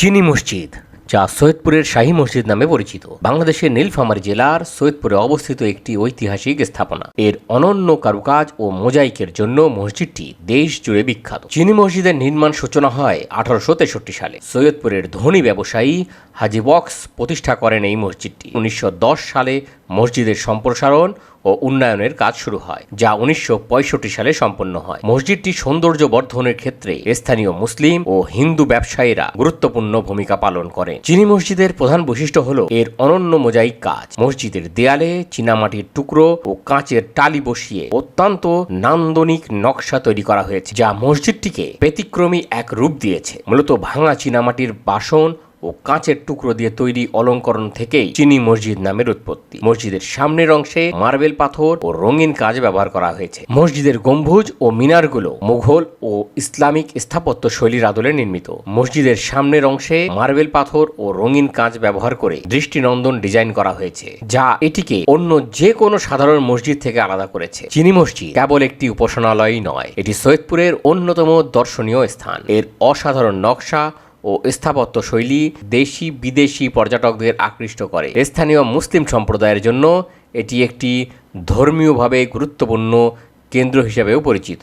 চিনি মসজিদ, যা সৈয়দপুরের শাহী মসজিদ নামে পরিচিত। বাংলাদেশের নীলফামারী জেলার সৈয়দপুরে অবস্থিত একটি ঐতিহাসিক স্থাপনা। এর অনন্য কারুকাজ ও মোজাইকের জন্য মসজিদটি দেশ জুড়ে বিখ্যাত। চিনি মসজিদের নির্মাণ সূচনা হয় আঠারোশো তেষট্টি সালে। সৈয়দপুরের ধনী ব্যবসায়ী হাজি বক্স প্রতিষ্ঠা করেন এই মসজিদটি। উনিশশো দশ সালে মসজিদের সম্প্রসারণ ও উন্নয়নের কাজ শুরু হয়, যা উনিশশো পঁয়ষট্টি সালে সম্পন্ন হয়। মসজিদটি সৌন্দর্য বর্ধনের ক্ষেত্রে স্থানীয় মুসলিম ও হিন্দু ব্যবসায়ীরা গুরুত্বপূর্ণ ভূমিকা পালন করে চিনি মসজিদের প্রধান বৈশিষ্ট্য হল এর অনন্য মোজাইক কাজ। মসজিদের দেয়ালে চীনামাটির টুকরো ও কাঁচের টালি বসিয়ে অত্যন্ত নান্দনিক নকশা তৈরি করা হয়েছে, যা মসজিদটিকে ব্যতিক্রমী এক রূপ দিয়েছে। মূলত ভাঙা চীনামাটির বাসন ও কাঁচের টুকরো দিয়ে তৈরি অলঙ্করণ থেকেই চিনি মসজিদ নামের উৎপত্তি। মসজিদের সামনের অংশে মার্বেল পাথর ও রঙিন কাজ ব্যবহার করা হয়েছে। মসজিদের গম্বুজ ও মিনারগুলো মুঘল ও ইসলামিক স্থাপত্য শৈলীর আদলে নির্মিত। মসজিদের সামনের অংশে মার্বেল পাথর ও রঙিন কাজ ব্যবহার করে দৃষ্টিনন্দন ডিজাইন করা হয়েছে, যা এটিকে অন্য যে কোনো সাধারণ মসজিদ থেকে আলাদা করেছে। চিনি মসজিদ কেবল একটি উপাসনালয়ই নয়, এটি সৈয়দপুরের অন্যতম দর্শনীয় স্থান। এর অসাধারণ নকশা ও স্থাপত্য শৈলী দেশি বিদেশি পর্যটকদের আকৃষ্ট করে। স্থানীয় মুসলিম সম্প্রদায়ের জন্য এটি একটি ধর্মীয়ভাবে গুরুত্বপূর্ণ কেন্দ্র হিসেবেও পরিচিত।